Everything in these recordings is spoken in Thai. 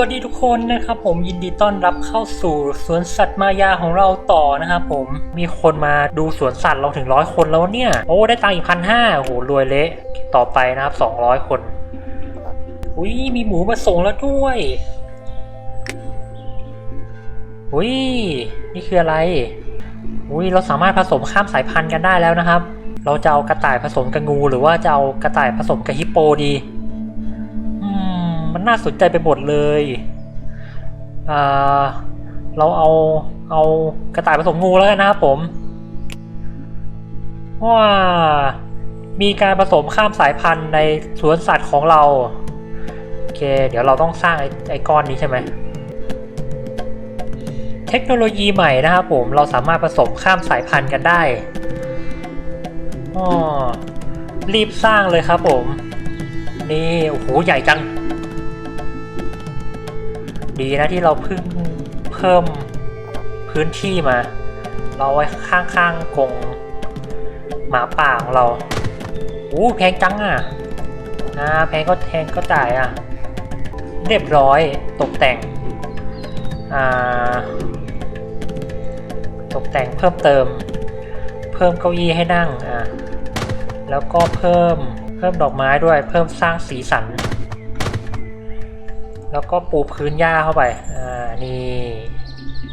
วัสดีทุกคนนะครับผมยินดีต้อนรับเข้าสู่สวนสัตว์มายาของเราต่อนะครับผมมีคนมาดูสวนสัตว์เราถึงร้อยคนแล้วเนี่ย โอ้ได้ตังค์อีกพันห้าโหรวยเละต่อไปนะครับสองร้อยคนอุ้ยมีหมูมาส่งแล้วด้วยอุ้ยนี่คืออะไรอุ้ยเราสามารถผสมข้ามสายพันธุ์กันได้แล้วนะครับ เราจะเอากระต่ายผสมกับงู หรือว่าจะเอากระต่ายผสมกับฮิปโปดี มันน่าสนใจไปหมดเลยอ่าเราเอาเอากระต่ายผสมงูแล้วกันนะครับผมว่ามีการผสมข้ามสายพันธุ์ในสวนสัตว์ของเรา โอเค เดี๋ยวเราต้องสร้างไอ้ไอก้อนนี้ใช่ไหม เทคโนโลยีใหม่นะครับผม เราสามารถผสมข้ามสายพันธุ์กันได้อ๋อรีบสร้างเลยครับผม นี่ โอ้โห ใหญ่จัง ดีนะที่เราเพิ่งเพิ่มพื้นที่มา เราไว้ข้างๆกรงหมาป่าของเราโอ้แพงจังอะอ่าแพงก็แพงก็จ่ายอะ เรียบร้อยตกแต่งอ่าตกแต่งเพิ่มเติม เพิ่มเก้าอี้ให้นั่งอ่าแล้วก็เพิ่มเพิ่มดอกไม้ด้วย เพิ่มสร้างสีสัน แล้วก็ปูพื้นหญ้าเข้าไป อ่า นี่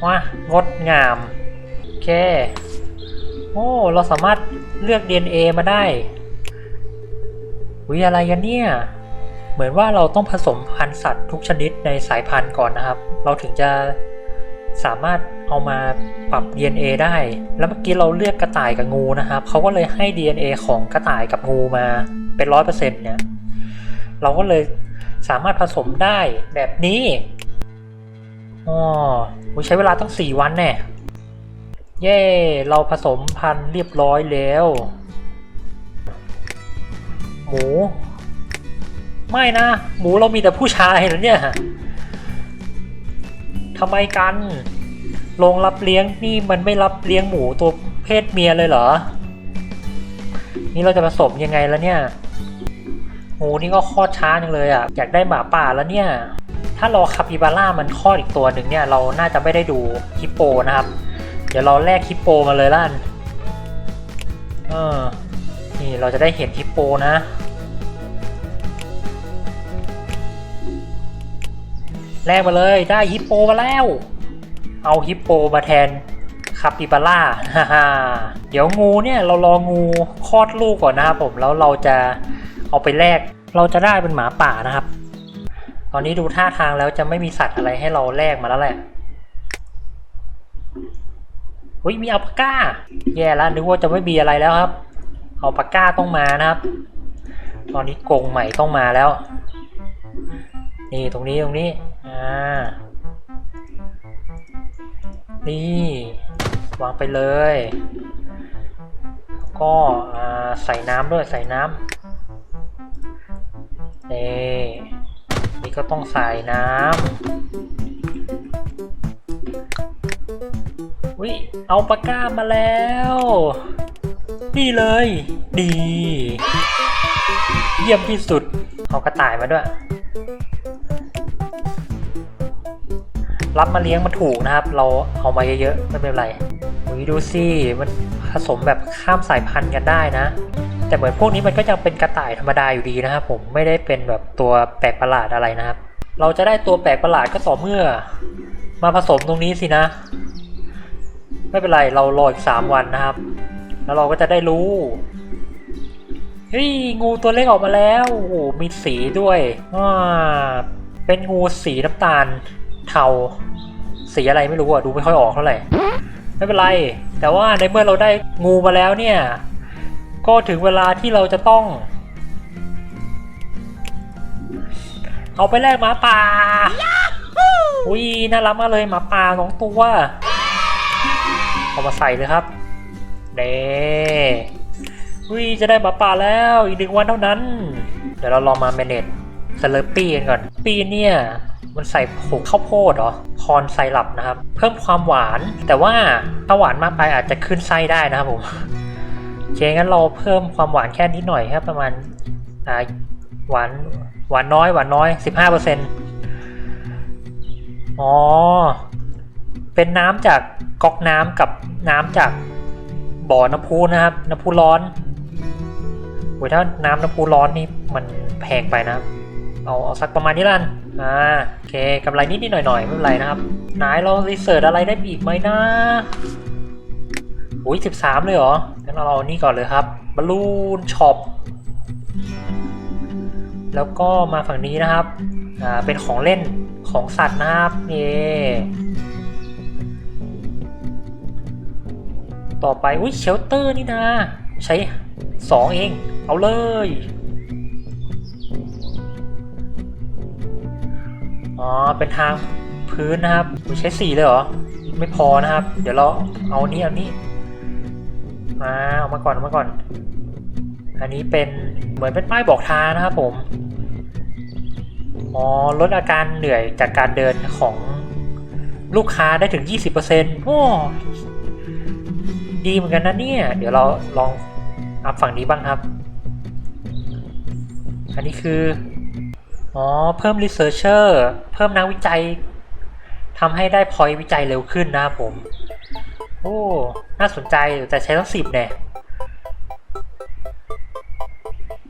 ว้างดงาม โอเค โอ้ เราสามารถเลือก DNA มาได้วิอะไรกันเนี่ย เหมือนว่าเราต้องผสมพันธุ์สัตว์ทุกชนิดในสายพันธุ์ก่อนนะครับ เราถึงจะสามารถเอามาปรับ DNA ได้ แล้วเมื่อกี้เราเลือกกระต่ายกับงูนะครับ เขาก็เลยให้ DNA ของกระต่ายกับงูมาเป็นร้อยเปอร์เซ็นต์เนี่ย เราก็เลย สามารถผสมได้แบบนี้อ๋อใช้เวลาตั้งสี่วันแน่เย้เราผสมพันธุ์เรียบร้อยแล้ว หมู ไม่นะ หมูเรามีแต่ผู้ชายนะเนี่ยทำไมกันโรงรับเลี้ยงนี่มันไม่รับเลี้ยงหมูตัวเพศเมียเลยเหรอ นี่เราจะผสมยังไงแล้วเนี่ย โอ้นี่ก็คลอดช้าจังเลยอะ อยากได้หมาป่าแล้วเนี่ย ถ้ารอคาปิบาร่ามันคลอดอีกตัวหนึ่งเนี่ย เราน่าจะไม่ได้ดูฮิปโปนะครับ เดี๋ยวเราแลกฮิปโปมาเลยล่ะเออ นี่เราจะได้เห็นฮิปโปนะแลกมาเลยได้ฮิปโปมาแล้ว เอาฮิปโปมาแทนคาปิบาร่าฮ่าฮ่าเดี๋ยวงูเนี่ยเรารองูคลอดลูกก่อนนะครับผมแล้วเราจะ เอาไปแลกเราจะได้เป็นหมาป่านะครับ ตอนนี้ดูท่าทางแล้วจะไม่มีสัตว์อะไรให้เราแลกมาแล้วแหละอุ้ยมีอัลปาก้า แย่แล้วนึกว่าจะไม่มีอะไรแล้วครับอัลปาก้าต้องมานะครับ ตอนนี้กงใหม่ต้องมาแล้ว นี่ตรงนี้ตรงนี้อ่านี่วางไปเลย ก็ใส่น้ำด้วยใส่น้ำ นี่นี่ก็ต้องใส่น้ำวิเอาปากก้ามาแล้ว นี่เลย ดี เยี่ยมที่สุด เอากระต่ายมาด้วย รับมาเลี้ยงมันถูกนะครับ เราเอามาเยอะๆไม่เป็นไรอุ้ยดูสิมันผสมแบบข้ามสายพันธุ์กันได้นะ แต่เหมือนพวกนี้มันก็ยังเป็นกระต่ายธรรมดาอยู่ดีนะครับผมไม่ได้เป็นแบบตัวแปลกประหลาดอะไรนะครับ เราจะได้ตัวแปลกประหลาดก็ต่อเมื่อ มาผสมตรงนี้สินะ ไม่เป็นไรเรารออีกสามวันนะครับ แล้วเราก็จะได้รู้เฮ้ยงูตัวเล็กออกมาแล้วโอ้โหมีสีด้วยว้าเป็นงูสีน้ำตาลเทาสีอะไรไม่รู้อะดูไม่ค่อยออกเท่าไหร่ไม่เป็นไร แต่ว่าในเมื่อเราได้งูมาแล้วเนี่ย ก็ถึงเวลาที่เราจะต้อง เอาไปแลกหมาป่าอุ้ยน่ารักมากเลยหมาป่าสองตัว เอามาใส่เลยครับเด้อุ้ยจะได้หมาป่าแล้วอีกหนึ่งวันเท่านั้น เดี๋ยวเราลองมาเมเนจสเลอร์ปี้กันก่อน ปีเนี่ยมันใส่ผงข้าวโพดเหรอ คอนไซรัปนะครับ เพิ่มความหวาน แต่ว่าถ้าหวานมากไปอาจจะขึ้นไส้ได้นะครับผมโอ เคงั้นเราเพิ่มความหวานแค่นิดหน่อยครับ ประมาณอ่าหวานหวานน้อยหวานน้อย15%โอ๋อ เป็นน้ำจากก๊อกน้ำกับน้ำจากบ่อน้ำพุนะครับ น้ำพุร้อนโอ้ยถ้าน้ำน้ำพุร้อนนี่มันแพงไปนะเอาเอาสักประมาณนี้ละกันอ่าโอเคกำไรนิดนิดหน่อยหน่อยไม่เป็นไรนะครับ ไหนเรารีเสิร์ชอะไรได้อีกไหมนะ อุ้ยสิบสามเลยเหรอ งั้นเราเอานี่ก่อนเลยครับบอลลูนช็อป แล้วก็มาฝั่งนี้นะครับ อ่า เป็นของเล่นของสัตว์นะครับนี่ต่อไป อุ้ยเชลเตอร์นี่นะ ใช้สองเอง เอาเลยอ๋อ เป็นทางพื้นนะครับอุ๊ยใช้สี่เลยเหรอ ไม่พอนะครับ เดี๋ยวเราเอานี้เอานี้ มาเอามาก่อนเอามาก่อน อันนี้เป็นเหมือนเป็นป้ายบอกทางนะครับผมอ๋อลดอาการเหนื่อยจากการเดินของลูกค้าได้ถึง 20%โอ้ดีเหมือนกันนะเนี่ย เดี๋ยวเราลองอัพฝั่งนี้บ้างครับ อันนี้คือ อ๋อ เพิ่ม researcher เพิ่มนักวิจัยทำให้ได้พอยวิจัยเร็วขึ้นนะครับผม โอ้ น่าสนใจแต่ใช้ตั้งสิบแน่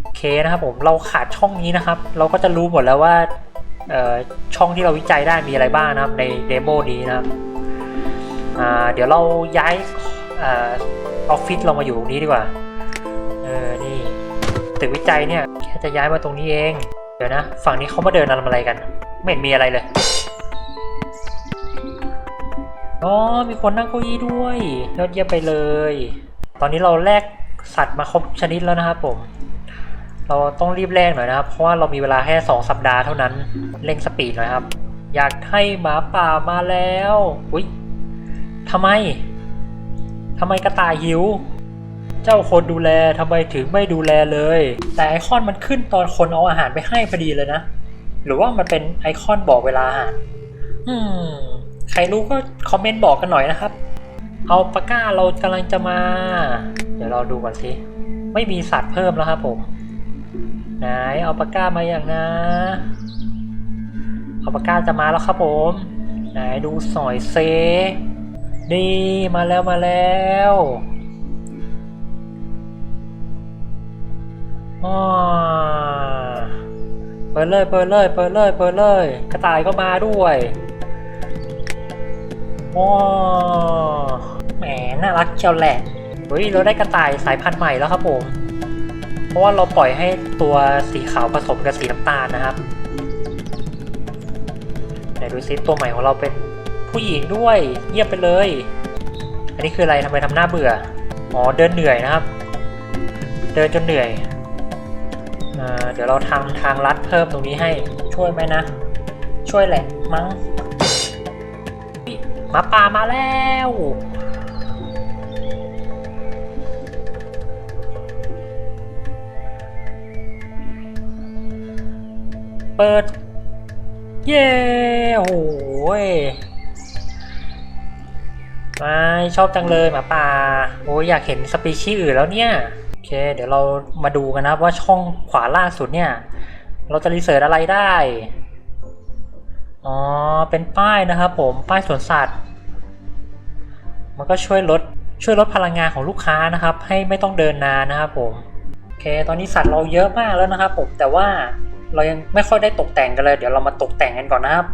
โอเคนะครับผมเราขาดช่องนี้นะครับ เราก็จะรู้หมดแล้วว่าช่องที่เราวิจัยได้มีอะไรบ้างนะครับในเดโมนี้นะครับเดี๋ยวเราย้ายอออฟฟิศเรามาอยู่ตรงนี้ดีกว่าเออนี่ตึกวิจัยเนี่ยแค่จะย้ายมาตรงนี้เอง เดี๋ยวนะ ฝั่งนี้เขามาเดินทำอะไรกัน ไม่เห็นมีอะไรเลย อ๋อมีคนนั่งเก้าอี้ด้วยยอดเยี่ยมไปเลย ตอนนี้เราแลกสัตว์มาครบชนิดแล้วนะครับผม เราต้องรีบแลกหน่อยนะครับ เพราะว่าเรามีเวลาแค่สองสัปดาห์เท่านั้นเร่งสปีดหน่อยครับ อยากให้หมาป่ามาแล้วอุ้ยทำไมทำไมกระต่ายหิว เจ้าคนดูแลทำไมถึงไม่ดูแลเลย แต่ไอคอนมันขึ้นตอนคนเอาอาหารไปให้พอดีเลยนะ หรือว่ามันเป็นไอคอนบอกเวลาอาหารอืม ใครรู้ก็คอมเมนต์บอกกันหน่อยนะครับ เอาปาก้าเรากำลังจะมา เดี๋ยวเราดูก่อนสิ ไม่มีสัตว์เพิ่มแล้วครับผม ไหนเอาปาก้ามาอย่างนะเอาปาก้าจะมาแล้วครับผม ไหนดูสอยเซนี่มาแล้วมาแล้วอ๋อเปิดเลยเปิดเลยเปิดเลยเปิดเลย กระต่ายก็มาด้วย ว้แหมน่ารักเชียวแหละเฮ้ยเราได้กระต่ายสายพันธุ์ใหม่แล้วครับผม เพราะว่าเราปล่อยให้ตัวสีขาวผสมกับสีน้ำตาลนะครับไหนดูซิตัวใหม่ของเราเป็นผู้หญิงด้วยเยี่ยมไปเลย อันนี้คืออะไรทำไมทำหน้าเบื่อ อ๋อเดินเหนื่อยนะครับ เดินจนเหนื่อยเดี๋ยวเราทำทางลัดเพิ่มตรงนี้ให้ช่วยไหมนะ ช่วยแหละมั้ง หมาป่ามาแล้ว เปิด เย้โอ้ยไม่ชอบจังเลยหมาป่าโอ้ยอยากเห็นสปีชีส์อื่นแล้วเนี่ย โอเค เดี๋ยวเรามาดูกันนะว่าช่องขวาล่างสุดเนี่ย เราจะรีเสิร์ชอะไรได้ อ๋อ เป็นป้ายนะครับผมป้ายสวนสัตว์ มันก็ช่วยลดช่วยลดพลังงานของลูกค้านะครับ ให้ไม่ต้องเดินนานนะครับผมโอเค ตอนนี้สัตว์เราเยอะมากแล้วนะครับผมแต่ว่าเรายังไม่ค่อยได้ตกแต่งกันเลย เดี๋ยวเรามาตกแต่งกันก่อนนะครับ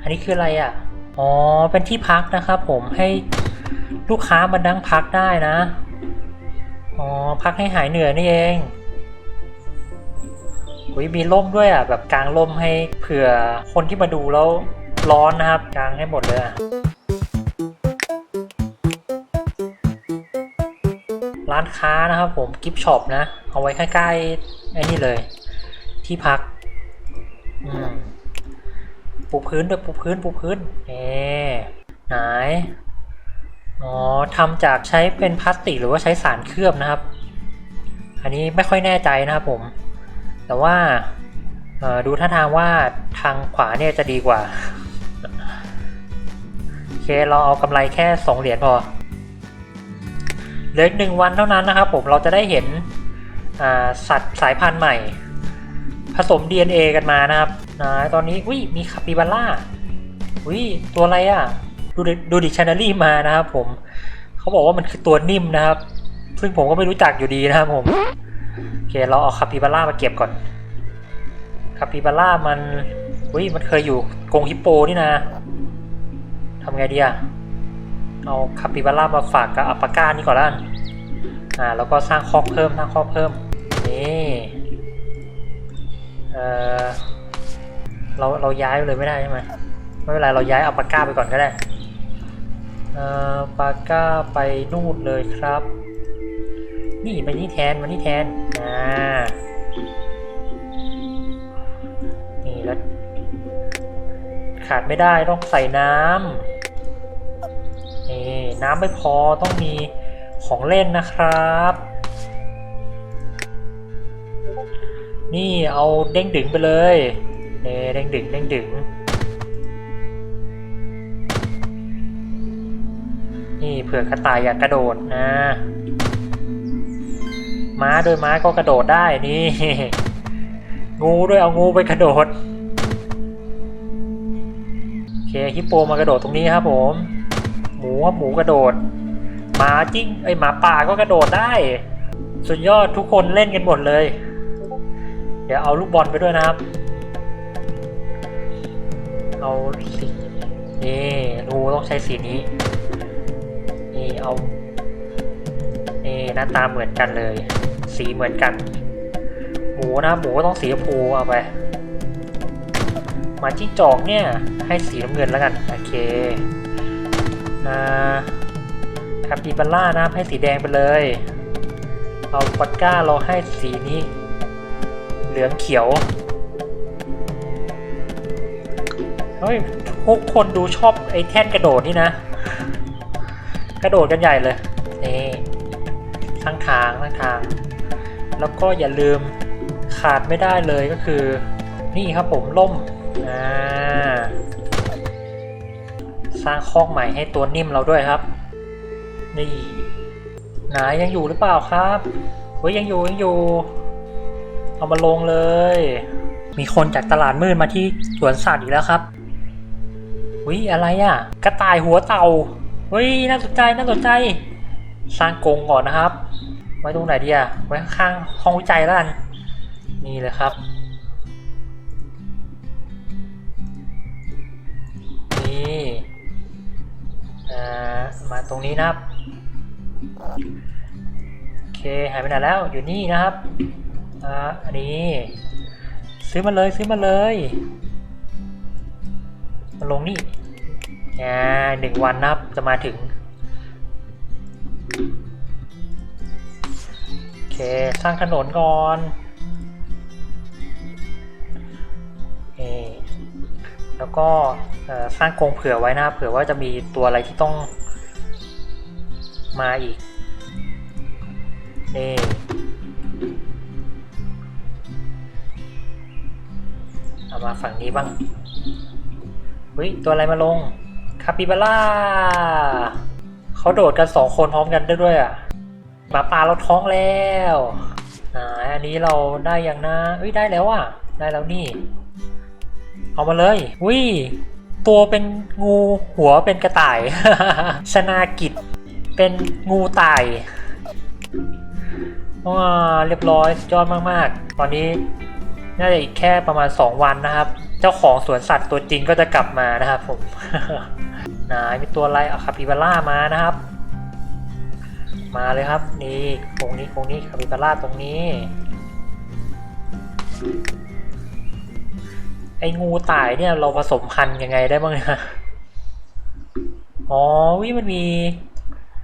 อันนี้คืออะไรอะอ๋อเป็นที่พักนะครับผมให้ลูกค้ามานั่งพักได้นะอ๋อพักให้หายเหนื่อยนี่เอง อุ้ยมีร่มด้วยอะแบบกลางร่มให้เผื่อคนที่มาดูแล้วร้อนนะครับกลางให้หมดเลยอะร้านค้านะครับผมกิฟช็อปนะ เอาไว้ใกล้ๆไอ้นี่เลย ที่พักปูพื้นด้วยปูพื้นปูพื้นเอ๊ไหนอ๋อทำจากใช้เป็นพลาสติกหรือว่าใช้สารเคลือบนะครับ อันนี้ไม่ค่อยแน่ใจนะครับผม แต่ว่าดูท่าทางว่าทางขวาเนี่ยจะดีกว่า โอเค เราเอากำไรแค่สองเหรียญพอเหลือหนึ่งวันเท่านั้นนะครับผมเราจะได้เห็นสัตว์สายพันธุ์ใหม่ ผสม DNA กันมานะครับนะตอนนี้อุ้ยมีคาปิบาร่าอุ้ยตัวอะไรอะ ดูดิดูดิชันนารีมานะครับผมเขาบอกว่ามันคือตัวนิ่มนะครับ ซึ่งผมก็ไม่รู้จักอยู่ดีนะครับผม โอเคเราเอาคาปิบาร่ามาเก็บก่อนคาปิบาร่ามันอุ้ยมันเคยอยู่กรงฮิปโปนี่นะทำไงดีอะเอาคาปิบาร่ามาฝากกับอัปปาก้านี่ก่อนละกันอ่าแล้วก็สร้างคอกเพิ่มสร้างคอกเพิ่มนี่เออเราเราย้ายเลยไม่ได้ใช่ไหมไม่เป็นไรเราย้ายอัปปาก้าไปก่อนก็ได้อ่อปาก้าไปนู่นเลยครับ นี่ไปนี่แทนมานี่แทน อ่านี่แล้วขาดไม่ได้ต้องใส่น้ำนี่น้ำไม่พอต้องมีของเล่นนะครับ นี่เอาเด้งดึงไปเลยเน่เด้งดึงเด้งดึงนี่เผื่อกระต่ายอยากกระโดดนะ ม้าโดยม้าก็กระโดดได้นี่ งูด้วยเอางูไปกระโดดโอเคฮิปโปมากระโดดตรงนี้ครับผม หมูครับหมูกระโดดหมาจิ้งไอหมาป่าก็กระโดดได้ สุดยอดทุกคนเล่นกันหมดเลย เดี๋ยวเอาลูกบอลไปด้วยนะครับ เอาสีนี่งูต้องใช้สีนี้ นี่เอานี่หน้าตาเหมือนกันเลย สีเหมือนกัน หมูนะหมูต้องสีชมพูเอาไปหมาจิ้งจอกเนี่ย ให้สีน้ำเงินแล้วกัน โอเคนะคาปิบาร่านะให้สีแดงไปเลย เอาปอดก้าเราให้สีนี้ เหลืองเขียวเฮ้ยทุกคนดูชอบไอ้แท่นกระโดดนี่นะ กระโดดกันใหญ่เลย นี่ข้างทางข้างทาง แล้วก็อย่าลืมขาดไม่ได้เลยก็คือ นี่ครับผมล่มอ่าสร้างคอกใหม่ให้ตัวนิ่มเราด้วยครับ นี่ไหนยังอยู่หรือเปล่าครับเฮ้ยยังอยู่ยังอยู่ เอามาลงเลย มีคนจากตลาดมืดมาที่สวนสัตว์อีกแล้วครับวิอะไรอะ กระต่ายหัวเต่าเฮ้ยน่าสนใจน่าสนใจ สร้างกรงก่อนนะครับ ไว้ตรงไหนดีอะไว้ข้างๆห้องวิจัยแล้วกัน นี่เลยครับ นี่อ่ามาตรงนี้นะครับ โอเค หายไปไหนแล้ว อยู่นี่นะครับอ่าอันนี้ ซื้อมาเลยซื้อมาเลยมาลงนี่อ่าหนึ่งวันนะครับจะมาถึง เค สร้างถนนก่อนเอแล้วก็สร้างกรงเผื่อไว้นะเผื่อว่าจะมีตัวอะไรที่ต้องมาอีกนี่เอามาฝั่งนี้บ้างเฮ้ยตัวอะไรมาลงคาปิบาร่าเขาโดดกันสองคนพร้อมกันได้ด้วยอะ หมาป่าเราท้องแล้วอ่าอันนี้เราได้ยังนะเอ้ยได้แล้วอะ ได้แล้วนี่ เอามาเลยวิตัวเป็นงูหัวเป็นกระต่าย ชนากิจ เป็นงูตายว้าเรียบร้อยสุดยอดมาก ๆ ตอนนี้น่าจะอีกแค่ประมาณ 2 วันนะครับ เจ้าของสวนสัตว์ตัวจริงก็จะกลับมานะครับผมไหนมีตัวอะไรเอาคาปิบาร่ามานะครับ มาเลยครับ นี่ตรงนี้ตรงนี้คาปิบาร่าตรงนี้ ไอ้งูตายเนี่ยเราผสมพันธุ์ยังไงได้บ้างเนี่ยอ๋อวิมันมี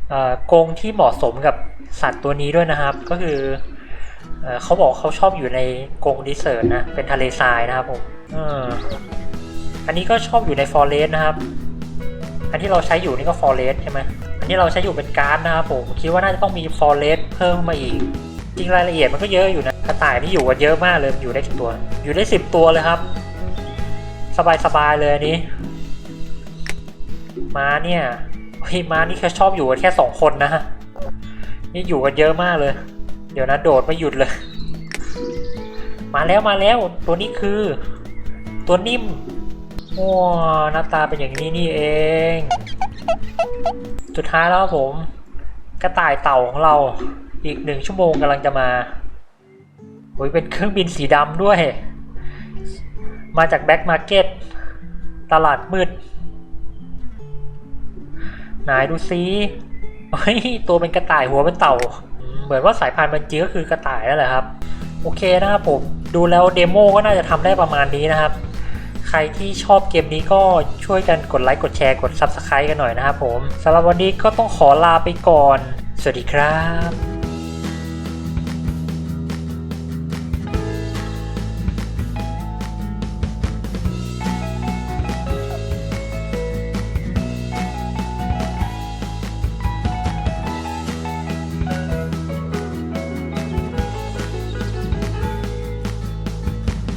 เอ่อกรงที่เหมาะสมกับสัตว์ตัวนี้ด้วยนะครับ ก็คือเอ่อเขาบอกเขาชอบอยู่ในกรงดิเซอร์ตนะ เป็นทะเลทรายนะครับผมอันนี้ก็ชอบอยู่ในฟอเรสต์นะครับ อันที่เราใช้อยู่นี่ก็ฟอเรสต์ใช่ไหม ที่เราใช้อยู่เป็นการ์ดนะครับผมคิดว่าน่าจะต้องมีฟอเรสต์เพิ่มมาอีก จริงรายละเอียดมันก็เยอะอยู่นะกระต่ายที่อยู่กันเยอะมากเลยอยู่ได้กี่ตัว อยู่ได้สิบตัวเลยครับ สบายสบายๆเลยอันนี้ม้าเนี่ยเฮ้ยม้านี่แค่ชอบอยู่กันแค่สองคนนะฮะนี่อยู่กันเยอะมากเลย เดี๋ยวนะโดดไม่หยุดเลย มาแล้วมาแล้ว ตัวนี้คือ ตัวนิ่มว้าหน้าตาเป็นอย่างนี้นี่เอง สุดท้ายแล้วผม กระต่ายเต่าของเราอีกหนึ่งชั่วโมงกำลังจะมาโอ้ยเป็นเครื่องบินสีดำด้วย มาจากแบ็กมาร์เก็ตตลาดมืดไหนดูซิเฮ้ยตัวเป็นกระต่ายหัวเป็นเต่า เหมือนว่าสายพันธุ์มันจริงก็คือกระต่ายนั่นแหละครับ โอเคนะครับผม ดูแล้วเดโมก็น่าจะทำได้ประมาณนี้นะครับ ใครที่ชอบเกมนี้ก็ช่วยกันกดไลค์กดแชร์กด Subscribe กันหน่อยนะครับผมสำหรับวันนี้ก็ต้องขอลาไปก่อน สวัสดีครับ